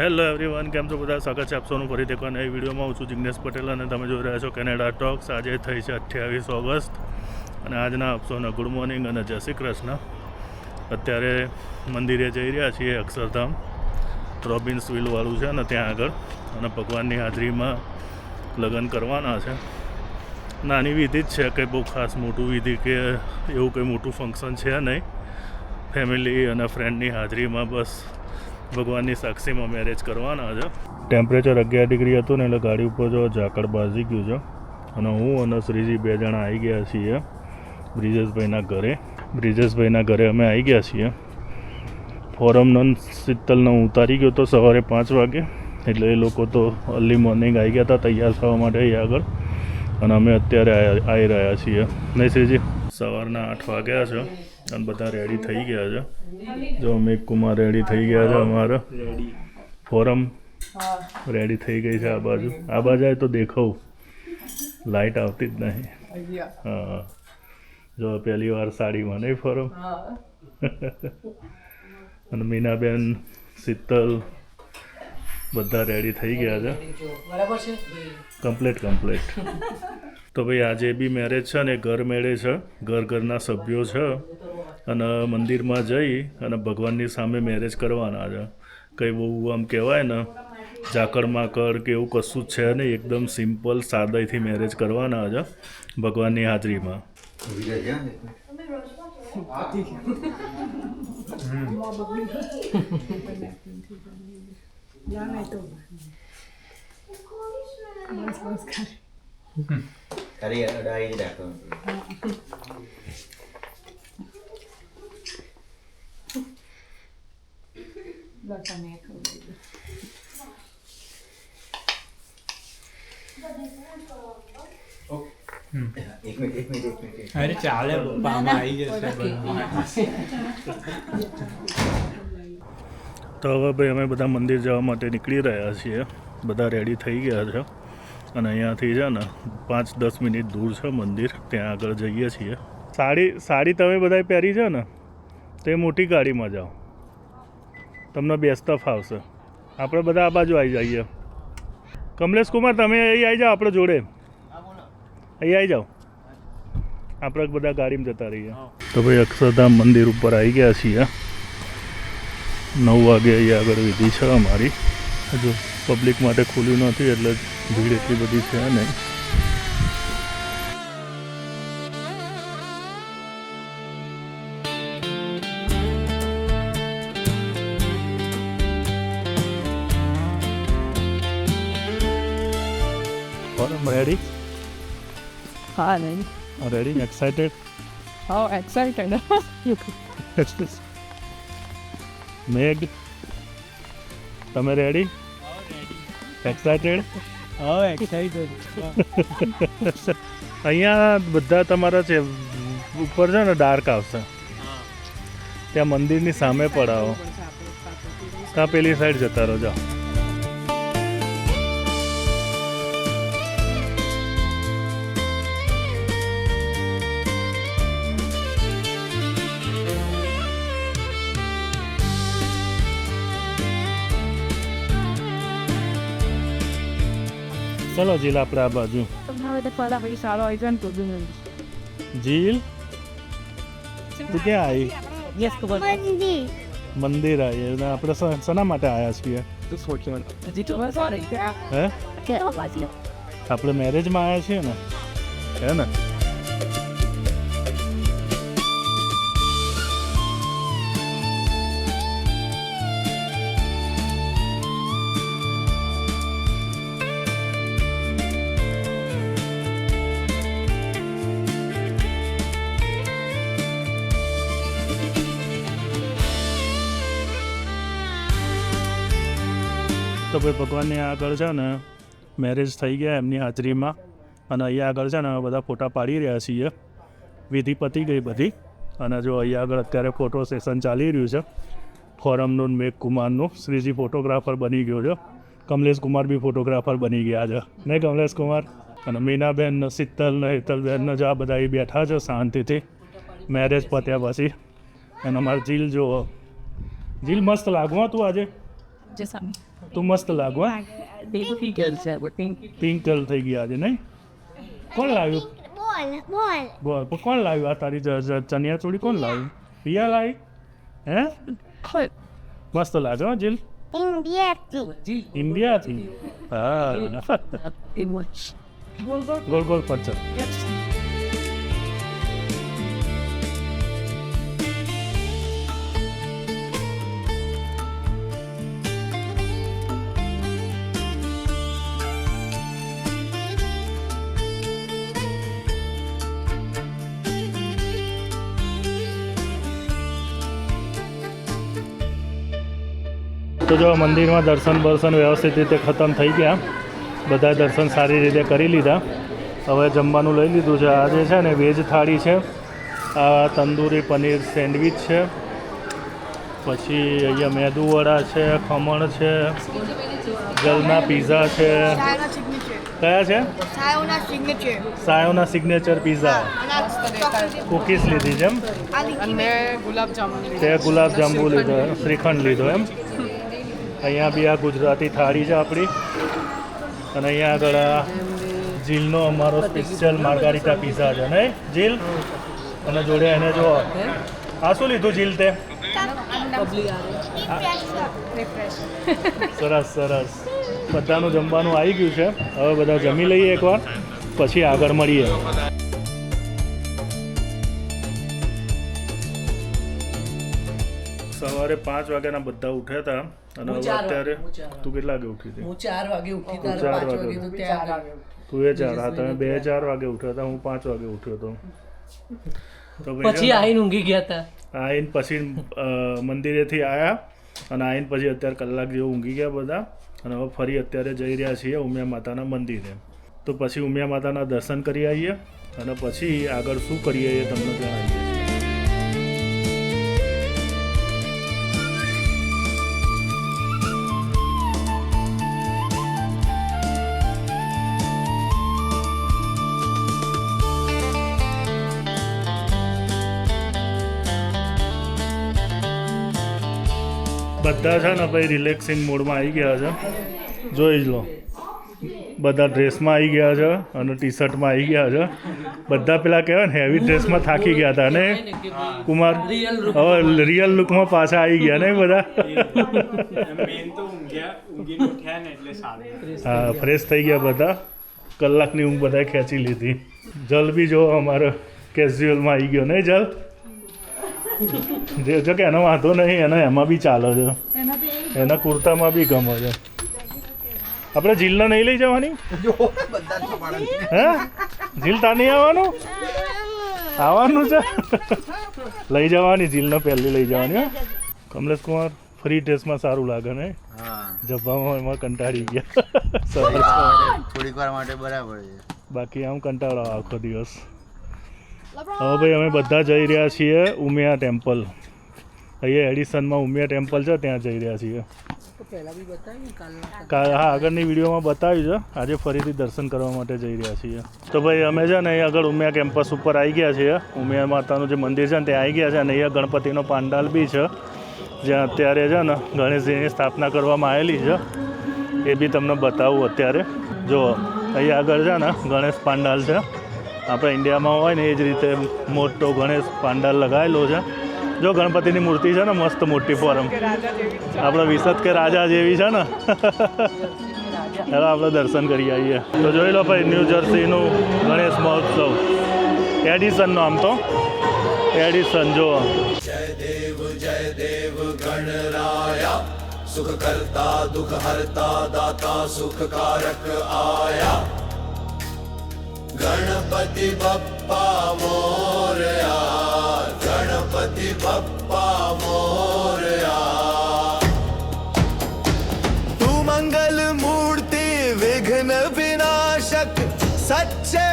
Hello everyone, કેમ છો બધા? સ્વાગત છે આપસોનું ફરી એકવાર નવી વિડીયોમાં. હું છું જિગ્નેશ પટેલ અને તમે જોઈ રહ્યા છો કેનેડા ટોક્સ. આજે થઈ છે અઠ્યાવીસ ઓગસ્ટ અને આજના આપ ગુડ મોર્નિંગ અને જય શ્રી કૃષ્ણ. અત્યારે મંદિરે જઈ રહ્યા છીએ અક્ષરધામ. રોબિન્સ વાળું છે ને ત્યાં આગળ. અને ભગવાનની હાજરીમાં લગ્ન કરવાના છે. નાની વિધિ જ છે કંઈ બહુ ખાસ મોટું વિધિ કે એવું કંઈ મોટું ફંક્શન છે નહીં. ફેમિલી અને ફ્રેન્ડની હાજરીમાં બસ ભગવાનની સાક્ષીમાં મેરેજ કરવાના છે. ટેમ્પરેચર અગિયાર ડિગ્રી હતું ને એટલે ગાડી ઉપર જો ઝાકળ બાજી ગયું છે. અને હું અને શ્રીજી બે જણા આવી ગયા છીએ બ્રિજેશભાઈના ઘરે. બ્રિજેશભાઈના ઘરે અમે આવી ગયા છીએ. ફોરમ નંદ શીતલનો ઉતારી ગયો તો સવારે પાંચ વાગે. એટલે એ લોકો તો અર્લી મોર્નિંગ આવી ગયા હતા, તૈયાર થવા માટે અહીં આગળ. અને અમે અત્યારે આવી રહ્યા છીએ. નહીં શ્રીજી? સવારના આઠ વાગ્યા છે. અને બધા રેડી થઈ ગયા છે. જો અમે કુમાર રેડી થઈ ગયા છે અમારા. ફોરમ રેડી થઈ ગઈ છે આ બાજુ. આ બાજુ આવે તો દેખાવ. લાઇટ આવતી જ નહીં. હા. જો પહેલી વાર સાડીમાં નહીં ફોરમ? અને મીનાબેન શીતલ બધા રેડી થઈ ગયા છે. બરાબર છે? કમ્પ્લીટ કમ્પ્લીટ તો ભાઈ આજે બી મેરેજ છે ને ઘર મેળે છે. ઘર ઘરના સભ્યો છે. અને મંદિરમાં જઈ અને ભગવાનની સામે મેરેજ કરવાના છે. કંઈ બહુ આમ કહેવાય ને ઝાકળ માકડ કે એવું કશું જ છે નહીં. એકદમ સિમ્પલ સાદાઈથી મેરેજ કરવાના છે ભગવાનની હાજરીમાં. તારી એક મિનિટ એક મિનિટ એક મિનિટ અરે ચાલે આવી જશે. તો હવે ભાઈ અમે બધા મંદિર જવા માટે નીકળી રહ્યા છીએ. બધા રેડી થઈ ગયા છે. અને અહીંયાથી છે ને પાંચ દસ મિનિટ દૂર છે મંદિર. ત્યાં આગળ જઈએ છીએ. સાડી સાડી તમે બધાએ પહેરી છે ને તે મોટી ગાડીમાં જાઓ. તમને બેસતા ફાવશે આપણે બધા આ બાજુ આવી જઈએ. કમલેશ કુમાર તમે અહીં આવી જાઓ આપણે જોડે. અહીં આવી જાઓ. આપણે બધા ગાડીમાં જતા રહીએ. તો ભાઈ અક્ષરધામ મંદિર ઉપર આવી ગયા છીએ. નવ વાગે અહીંયા આગળ વિધિ છે અમારી. હજુ પબ્લિક માટે ખુલ્યું નથી એટલે ભીડ એટલી બધી છે નહીં. રેડી હા નહીં રેડી એક્સાઇટેડ હાઉ એક્સાઇટેડ મેગ તમે રેડી એક્સાઇટેડ હા એક્સાઇટેડ અહીંયા બધા તમારા છે ઉપર છે ને ડાર્ક આવશે. ત્યાં મંદિરની સામે પડાવો. ત્યાં પેલી સાઈડ જતા રહો જાઓ. ચલો જીલ આપણે આ બાજુ. હવે તો પહેલા પછી સારો આવી જાય ને તો જીલ? તું ક્યાં આવી યસ ખબર મંદિર. આવી અને આપણે સના શેના માટે આવ્યા છીએ? હે? આપણે મેરેજમાં આવ્યા છીએ ને. હે ને? તો ભાઈ ભગવાનની આગળ છે ને મેરેજ થઈ ગયા એમની હાજરીમાં. અને અહીંયા આગળ છે ને, બધા ફોટા પાડી રહ્યા છીએ. વિધિ પતી ગઈ બધી. અને જો અહીંયા આગળ અત્યારે ફોટો સેશન ચાલી રહ્યું છે. ફોરમનું મેઘ કુમારનું શ્રીજી ફોટોગ્રાફર બની ગયો છે. કમલેશ કુમાર બી ફોટોગ્રાફર બની ગયા છે. નહીં કમલેશ કુમાર? અને મીનાબેન શીતલ ને હેતલબેન જો આ બધા એ બેઠા છે શાંતિથી. મેરેજ પત્યા પછી. અને અમારે જીલ જુઓ. જીલ મસ્ત લાગવા તું આજે. જે સામે. તું મસ્ત લાગો હા. Big figures છે working. પિંક કલર થઈ ગયા આજે નહીં? કોણ લાવ્યું? બોલ બોલ. કોણ લાવ્યું આ તારી ચણિયા ચોળી કોણ લાવ્યું? પિયા લાવી હે? મસ્ત લાગે હો જીલ. ઇન્ડિયાથી. હા. ગોલ ગોલ પર તો જો મંદિરમાં દર્શન બર્શન વ્યવસ્થિત રીતે ખતમ થઈ ગયા. બધા દર્શન સારી રીતે કરી લીધા. હવે જમવાનું લઈ લીધું છે. આજે છે ને વેજ થાળી છે આ તંદૂરી પનીર સેન્ડવિચ છે પછી અહીંયા મેદુ વડા છે ખમણ છે જલના પીઝા છે. કયા છે? સાયોના સિગ્નેચર સાયોના સિગ્નેચર પીઝા. કુકીઝ લીધી છે. એમ? તે ગુલાબજાંબુ લીધો શ્રીખંડ લીધો એમ? અહીંયા બી આ ગુજરાતી થાળી છે આપણી. અને અહીંયા આગળ આ જીલનો અમારો સ્પેશિયલ માર્ગારીટા પીઝા છે, નહીં? જીલ અને જોડે એને જો આ શું લીધું જીલ તે? સરસ સરસ. બધાનું જમવાનું આવી ગયું છે. હવે બધા જમી લઈએ એકવાર, પછી આગળ મળીએ. સવારે પાંચ વાગ્યાના બધા ઉઠ્યા હતા અને હવે અત્યારે તું કેટલા વાગે ઉઠી હતી? હું ચાર વાગે ઉઠી તું તારે ચાર વાગે. તો એ ચાર હા તમે બે ચાર વાગે ઉઠ્યા હતા હું પાંચ વાગે ઉઠ્યો હતો. તો પછી આવીને ઊંઘી ગયા હતા. આવીને પછી મંદિરેથી આવ્યા અને આઈને પછી અત્યારે કલાક જેવું ઊંઘી ગયા બધા અને હવે ફરી અત્યારે જઈ રહ્યા છીએ ઉમિયા માતાના મંદિરે. તો પછી ઉમિયા માતાના દર્શન કરી આવીએ અને પછી આગળ શું કરીએ એ તમને જણાવીએ. બધા છે ને ભાઈ રિલેક્સિંગ મોડમાં આવી ગયા છે. જોઈ જ લો. બધા ડ્રેસમાં આવી ગયા છે અને ટી શર્ટમાં આવી ગયા છે. બધા પેલા કહેવાય ને હેવી ડ્રેસમાં થાકી ગયા હતા ને? કુમાર હવે રિયલ લુકમાં પાછા આવી ગયા ને બધા? હા ફ્રેશ થઈ ગયા બધા. કલાકની ઊંઘ બધા ખેંચી લીધી. જલ બી જો અમારો કેઝ્યુઅલમાં આવી ગયો નહીં જલ? જે જો કે એનો વાંધો નહીં એનો એમાં બી ચાલે છે. એના કુર્તામાં બી ગમે છે. આપણે જીલને નહીં લઈ જવાની? હે? જીલ તાર નહીં આવવાનું? આવવાનું છે? લઈ જવાની જીલને પહેલી લઈ જવાની હો. કમલેશ કુમાર ફ્રી ડ્રેસમાં સારું લાગે ને હા. જબ્બામાં એમાં કંટાળી ગયા. થોડીક વાર માટે બરાબર છે. બાકી આમ કંટાળો આખો દિવસ. હવે ભાઈ અમે બધા જઈ રહ્યા છીએ ઉમિયા ટેમ્પલ. અહીંયા એડિસનમાં ઉમિયા ટેમ્પલ છે ત્યાં જઈ રહ્યા છીએ. હા આગળની વિડીયોમાં બતાવ્યું છે. આજે ફરીથી દર્શન કરવા માટે જઈ રહ્યા છીએ. તો ભાઈ અમે છે ને અહીં આગળ ઉમિયા કેમ્પસ ઉપર આવી ગયા છીએ. ઉમિયા માતાનું જે મંદિર છે ને ત્યાં આવી ગયા છે અને અહીંયા ગણપતિનો પાંડાલ બી છે. જ્યાં અત્યારે છે ને ગણેશજીની સ્થાપના કરવામાં આવેલી છે. એ બી તમને બતાવું અત્યારે. જો અહીં આગળ છે ને ગણેશ પાંડાલ છે. આપણે ઇન્ડિયામાં હોય ને એ જ રીતે મોટો ગણેશ પાંડાલ લગાવેલો છે. જો ગણપતિની મૂર્તિ છે ને, મસ્ત મોટી ફોરમ. આપણે વિસત કે રાજા જેવી છે ને. ચાલો આપણે દર્શન કરી આવીએ. તો જોઈ લો ભાઈ, ન્યૂ જર્સીનું ગણેશ મહોત્સવ. એડિસનનો આમ તો. એડિસન જો ગણપતિ બપ્પા મોરયા ગણપતિ બપ્પા મોરયા તું મંગલ મૂર્તિ વિઘ્ન વિનાશક સચ્ચે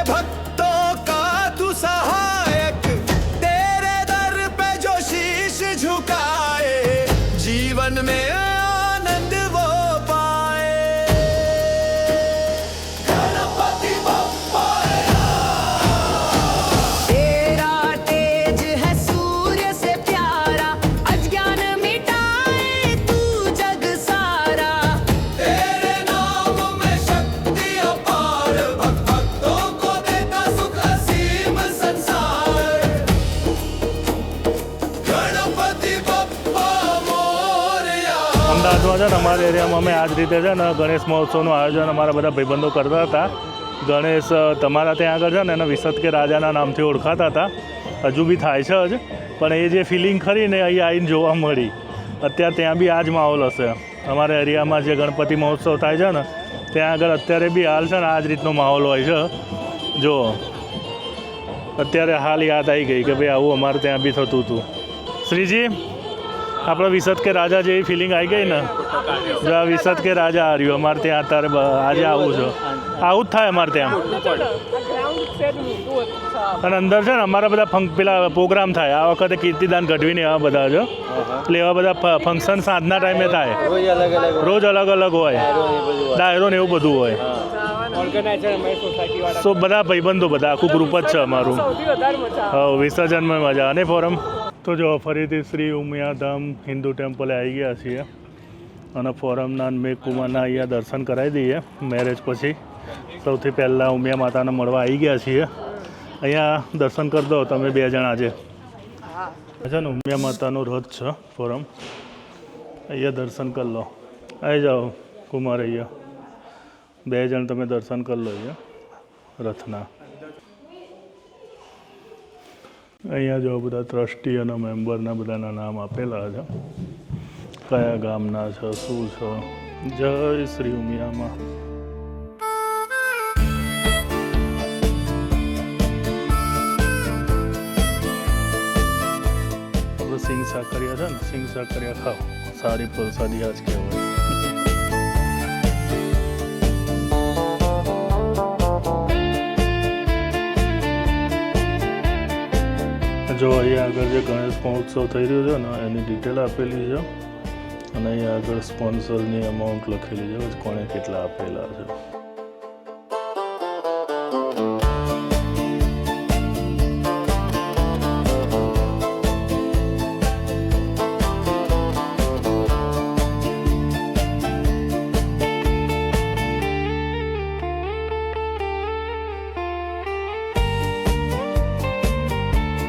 એરિયામાં અમે આ જ રીતે છે ને ગણેશ મહોત્સવનું આયોજન અમારા બધા ભાઈબંધો કરતા હતા. ગણેશ તમારા ત્યાં આગળ છે ને એને વિસત કે રાજાના નામથી ઓળખાતા હતા. હજુ બી થાય છે જ. પણ એ જે ફિલિંગ ખરી ને અહીં આવીને જોવા મળી. અત્યારે ત્યાં બી આ જ માહોલ હશે. અમારા એરિયામાં જે ગણપતિ મહોત્સવ થાય છે ને, ત્યાં આગળ અત્યારે બી હાલ છે ને આ જ રીતનો માહોલ હોય છે. જો, અત્યારે હાલ યાદ આવી ગઈ કે ભાઈ આવું અમારે ત્યાં બી થતું હતું. શ્રીજી આપણે વિસત કે રાજા જેવી ફિલિંગ આવી ગઈ ને? જો આ વિસદ કે રાજા હાર્યું અમારે ત્યાં અત્યારે આજે આવું છે. આવું જ થાય અમારે ત્યાં. અને અંદર છે ને અમારા બધા ફંક પેલા પ્રોગ્રામ થાય. આ વખતે કીર્તિદાન ગઢવીને એવા બધા છે. એટલે એવા બધા ફંક્શન સાંજના ટાઈમે થાય. રોજ અલગ અલગ હોય. ડાયરો ને એવું બધું હોય. તો અમારી સોસાયટી વાળા. સો બધા ભાઈબંધો બધા આખું ગ્રુપ જ છે અમારું. હા વિસર્જનમાં મજા. અને ફોરમ તો જો ફરીથી શ્રી ઉમિયાધામ હિન્દુ ટેમ્પલે આવી ગયા છીએ અને ફોરમના મેઘ કુમારના અહીંયા દર્શન કરાવી દઈએ મેરેજ પછી. સૌથી પહેલાં ઉમિયા માતાને મળવા આવી ગયા છીએ. અહીંયા દર્શન કરી દો તમે બે જણા આજે. છે ને, ઉમિયા માતાનો રથ છે ફોરમ. અહીંયા દર્શન કરી લો. આવી જાઓ કુમાર અહીંયા. બે જણ તમે દર્શન કરી લો અહીંયા રથના. અહીંયા જો બધા ટ્રસ્ટી અને મેમ્બરના બધાના નામ આપેલા છે. કયા ગામના છે, શું છે? જય શ્રી ઉમિયામાં. આપણે સિંગ સાકરિયા છે ને સિંગ સાકરિયા ખાઓ. સારી પ્રસાદી આજ કહેવાય. જો અહીંયા આગળ જે ગણેશ મહોત્સવ થઈ રહ્યો છે ને, એની ડિટેલ આપેલી છે. અને અહીંયા આગળ સ્પોન્સરની અમાઉન્ટ લખેલી છે કોણે કેટલા આપેલા છે.